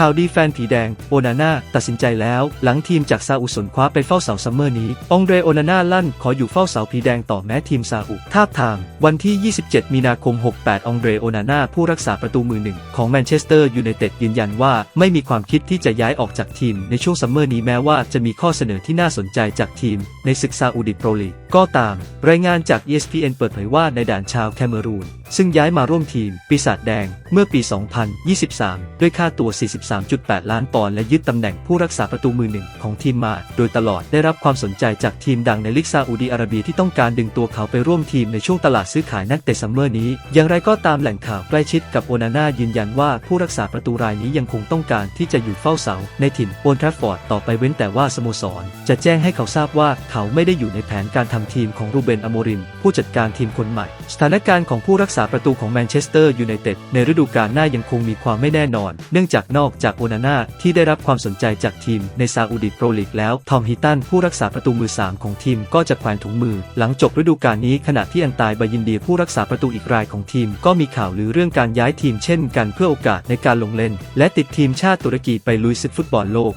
ข่าวดีแฟนผีแดง โอนาน่าตัดสินใจแล้ว หลังทีมจากซาอุสนคว้าไปเฝ้าเสาซัมเมอร์นี้ องเดรโอนาน่าลั่นขออยู่เฝ้าเสาผีแดงต่อแม้ทีมซาอุทาบทาม วันที่ 27 มีนาคม 68 องเดรโอนาน่าผู้รักษาประตูมือหนึ่งของแมนเชสเตอร์ยูไนเต็ดยืนยันว่าไม่มีความคิดที่จะย้ายออกจากทีมในช่วงซัมเมอร์นี้แม้ว่าจะมีข้อเสนอที่น่าสนใจจากทีมในศึกซาอุดิโปรลีก ก็ตาม รายงานจาก ESPN เปิดเผยว่าในด่านชาวแคเมรูน ซึ่งย้ายมาร่วมทีม ปีศาจแดงเมื่อปี 2023 ด้วยค่าตัว 43.8 ล้านปอนด์และยึดตำแหน่งผู้รักษาประตูมือหนึ่งของทีมมา โดยตลอดได้รับความสนใจจากทีมดังในลีกซาอุดีอาระเบียที่ต้องการดึงตัวเขาไปร่วมทีมในช่วงตลาดซื้อขายนักเตะซัมเมอร์นี้ อย่างไรก็ตามแหล่งข่าวใกล้ชิดกับโอนาน่ายืนยันว่าผู้รักษาประตูรายนี้ยังคงต้องการที่จะอยู่เฝ้าเสาในถิ่นโอลด์แทราฟฟอร์ดต่อไปเว้นแต่ว่าสโมสร จะแจ้งให้เขาทราบว่าเขาไม่ได้อยู่ในแผนการทำทีมของรูเบนอโมริม ผู้จัดการทีมคนใหม่ สถานการณ์ของผู้รักษาประตูของแมนเชสเตอร์ยูไนเต็ดในฤดูกาลหน้ายังคงมีความไม่แน่นอน เนื่องจากนอกจากโอนาน่าที่ได้รับความสนใจจากทีมในซาอุดิโปรลีกแล้ว ทอมฮิตันผู้รักษาประตูมือ 3 ของทีมก็จะแขวนถุงมือ หลังจบฤดูกาลนี้ขณะที่อันตายบายินเดียผู้รักษาประตูอีกรายของทีม ก็มีข่าวลือเรื่องการย้ายทีมเช่นกันเพื่อโอกาสในการลงเล่น และติดทีมชาติตุรกีไปลุยศึกฟุตบอลโลก